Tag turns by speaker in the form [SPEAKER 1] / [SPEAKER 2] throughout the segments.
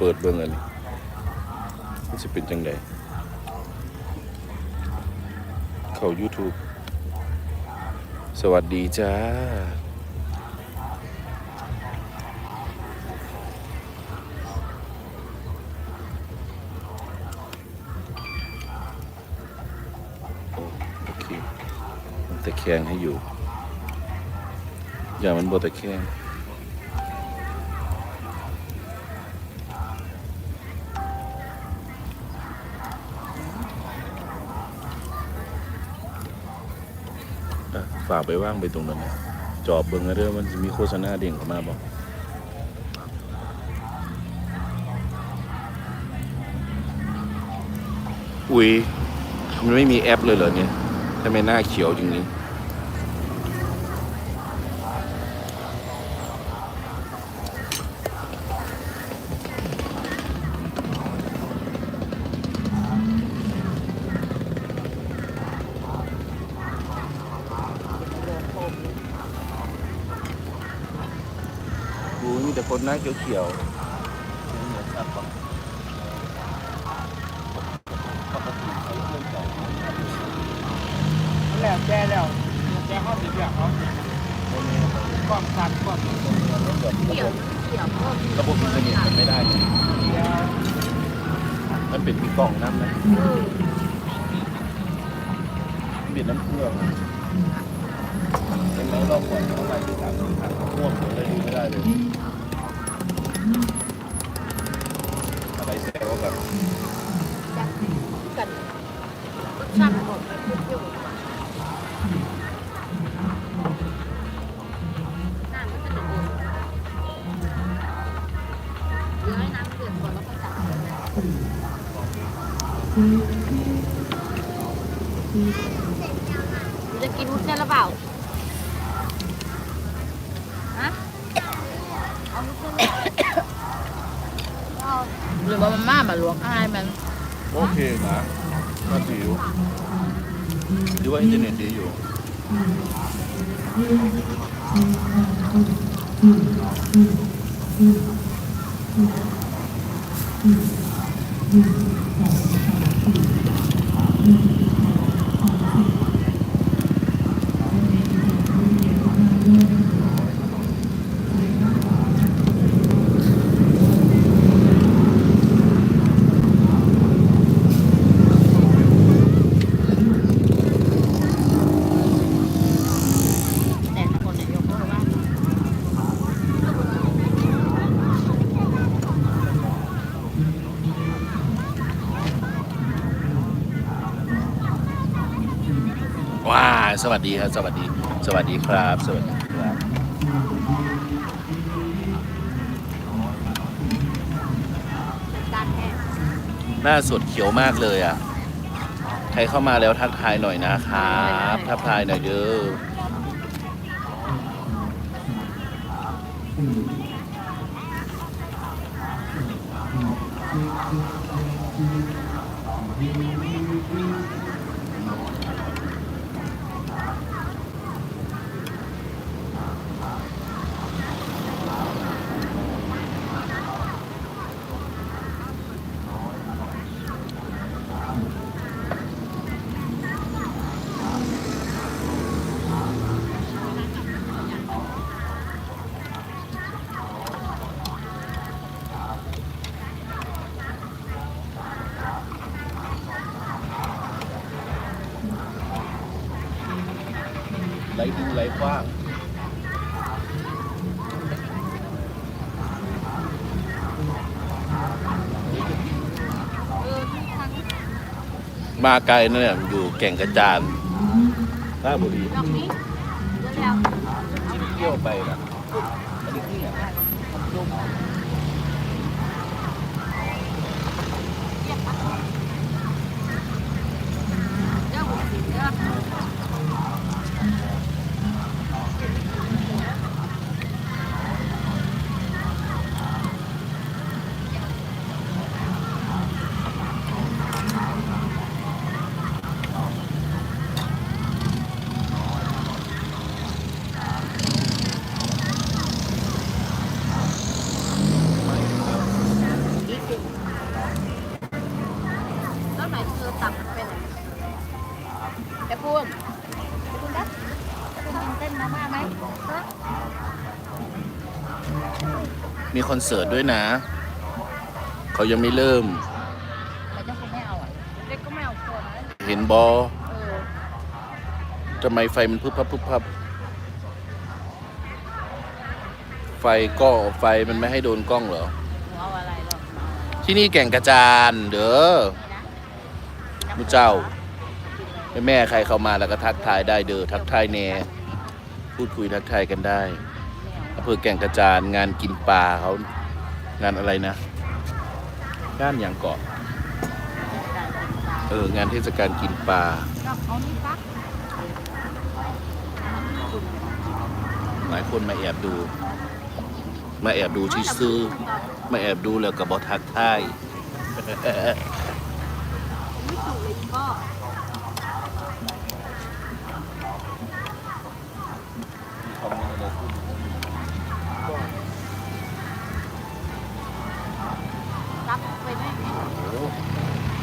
[SPEAKER 1] เปิดเบิ่งอันนี้มันจะเป็นจังไดเข้า YouTube สวัสดีจ้า โอเคมันตะแคงให้อยู่ อย่ามันบตะแคง ฝากไปว่างไปตรงนั้นนะจอบเบิ้งนะเด้อมันจะมีโฆษณาเด้งเข้ามาบอกอุ้ยมันไม่มีแอปเลยเหรอเนี่ยทำไมหน้าเขียวจังนี้ คนหน้าเขียวๆเหมือนสัตว์ปะปกติใช้เครื่องจ่าย
[SPEAKER 2] แล้วแกแล้วแกเข้าสิเดียวเขาความสัตว์ความ
[SPEAKER 3] เกี่ยวเกี่ยวก็มี
[SPEAKER 1] ระบบอินเทอร์เน็ตมันไม่ได้นี่มันเป็นมีกล่องน้ำนะเปลี่ยนน้ำเครื่องเป็นแล้วรอบก่อนเท่าไหร่ที่สามสี่ครั้งม่วงหมดเลยดูไม่ได้เลย อะไรแซวว่าแบบ
[SPEAKER 3] จับกันรสชาติหมดเปรี้ยวๆหวานน้ำมันจะเดือดเดี๋ยวให้น้ำเดือดก่อนแล้วก็จับจะกินวุ้นเส้นหรือเปล่าฮะเอาวุ้นเส้นเอา
[SPEAKER 4] หรือว่า ม่ามาหลวงอายมัน
[SPEAKER 1] โอเคนะน่าจิ๋วหรือว่าอินเทอร์เน็ตดีอยู่
[SPEAKER 4] ถ้าคนนายกก็ว่า
[SPEAKER 1] ว้า สวัสดีครับสวัสดี สวัสดีครับ สวัสดีครับ
[SPEAKER 3] การแห้ง
[SPEAKER 1] หน้าสดเขียวมากเลยอะ ใครเข้ามาแล้วทักทายหน่อยนะครับทักทายหน่อยเด้อ ไหลดูไหลกว้างมาไกลนะเนี่ยอยู่แก่งกระจานราชบุรี
[SPEAKER 3] ดอกนี้เร็ว
[SPEAKER 1] ที่เที่ยวไปนะอันนี้ที่ไหน
[SPEAKER 3] ๆเดี๋ยวผมสิเดี๋ย
[SPEAKER 1] คอนเสิร์ตด้วยนะ เขายังไม่เริ่ม
[SPEAKER 4] แต่เจ้าคุณไม่เอาอะ
[SPEAKER 3] เล็กก็ไม่เอาคนนะ
[SPEAKER 1] เห็นบอ
[SPEAKER 3] เออ
[SPEAKER 1] ทำไมไฟมันพึบพับพึบพับ ไฟก็ไฟมันไม่ให้โดนกล้องเหรอ
[SPEAKER 4] หนูเอาอะไรหรอก
[SPEAKER 1] ที่นี่แก่งกระจานเด้อมุเจ้า แม่ใครเข้ามาแล้วก็ทักทายได้เด้อทักทายแน่พูดคุยทักทายกันได้ อำเภอแก่งกระจานงานกินปลาเขางานอะไรนะงานอย่างเกาะเอองานเทศกาลกินปลาหลายคนมาแอบดู มาแอบดูที่ซื้อมาแอบดูแล้วก็บอทักทาย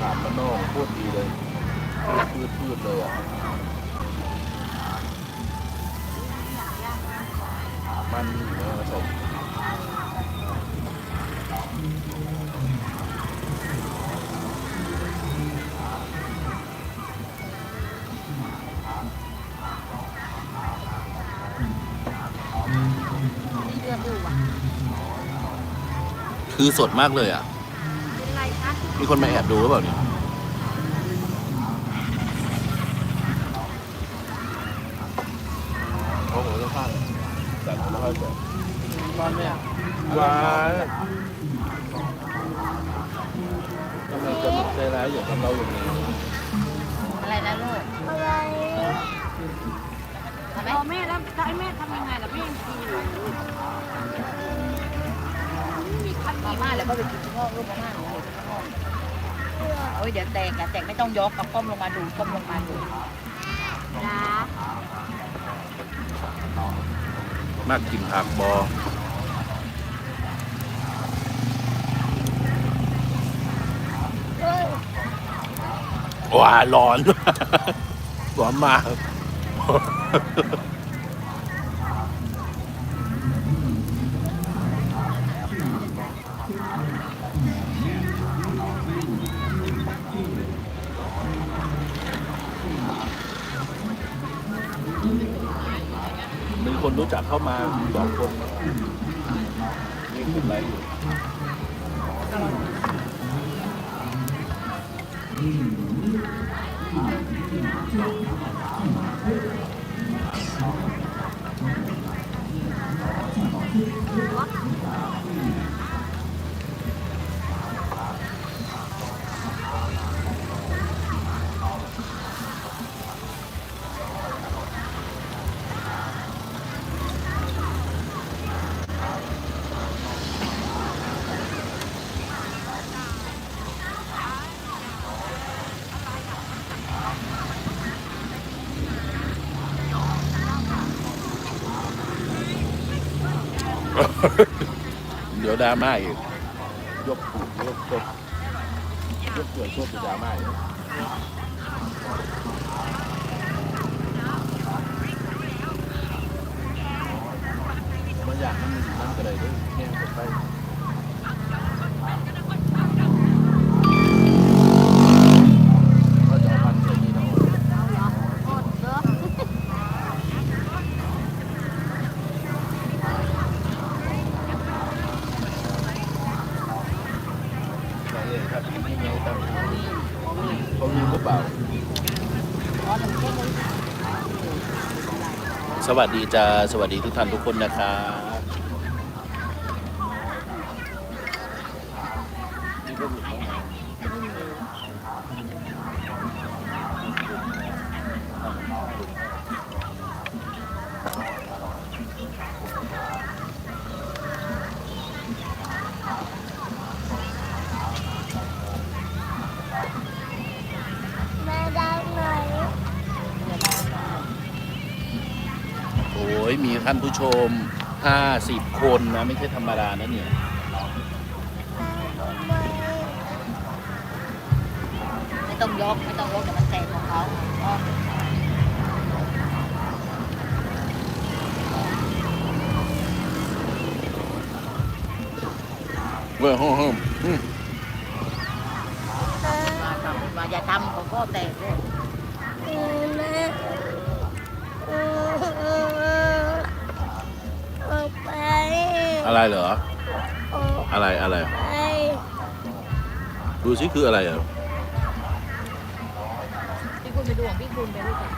[SPEAKER 3] ถา
[SPEAKER 1] มมันนอกพูดดีเลยพืดพืดเลยอะมันเออใส่
[SPEAKER 4] แลือกดูว่ะ
[SPEAKER 1] คือสดมากเลยอะ มีคนมาแอบดูหรือเปล่าเนี่ย
[SPEAKER 2] โอ้โหจะฟัง
[SPEAKER 1] แต่ไม่ค่อยสด
[SPEAKER 2] ตอนเนี้ย
[SPEAKER 1] ว้ายทำไมจะใจร้ายอยู่กับเราอยู่นี้
[SPEAKER 4] อะไรนะลูก
[SPEAKER 3] อะไร
[SPEAKER 4] เอาไม
[SPEAKER 3] แม่แล้วแล้วไอ้แม่ทำยังไงล่ะแม่ยังกินอยู่ มี
[SPEAKER 4] มาม่าแล้วก็ไปกินที่ห้องลูกมาม่าหนูอยู่ที่ห้องโอ้ยเดี๋ยวแตกอะแตกไม่ต้องยกกับก้มลงมาดูก้มลงมาดู
[SPEAKER 3] นะ
[SPEAKER 1] มากกินผักบอว้าร้อนร้อนมาก รู้จักเข้ามาสองคนนี่คืออะไรอยู่ เดี๋ยวดราม่าอีกยกถูกยกตกยกเกิดโทษเป็นดราม่าอีกมันอยากมันมีน้ำกระเลยด้วยแง่งไปก็จะเอาพันใส่นี่เนาะ
[SPEAKER 3] เอาเหรอโคตรเด้อ
[SPEAKER 1] ใส่เลยครับไม่ไงตั้งเขาลืมหรือเปล่า
[SPEAKER 4] อ๋อหนึ่งเส้นเลย
[SPEAKER 1] สวัสดีจ้าสวัสดีทุกท่านทุกคนนะครับ ท่านผู้ชม 50 คนนะ ไม่ใช่ธรรมดานะเนี่ย
[SPEAKER 4] ไม่ต้องยก ไม่ต้องยกเดี๋ยวมันแตกของเขาอ๋อ
[SPEAKER 1] พื่อนห้องห้องอืม
[SPEAKER 4] มาทำมาอย่าทำของพ่อแตกเลย
[SPEAKER 1] เหรอ
[SPEAKER 3] ออก
[SPEAKER 1] อะไรอะไร
[SPEAKER 3] ไป
[SPEAKER 1] ดูสิคืออะไรอะ
[SPEAKER 4] พี่คุณไปดูของพี่คุณไปด้วยกัน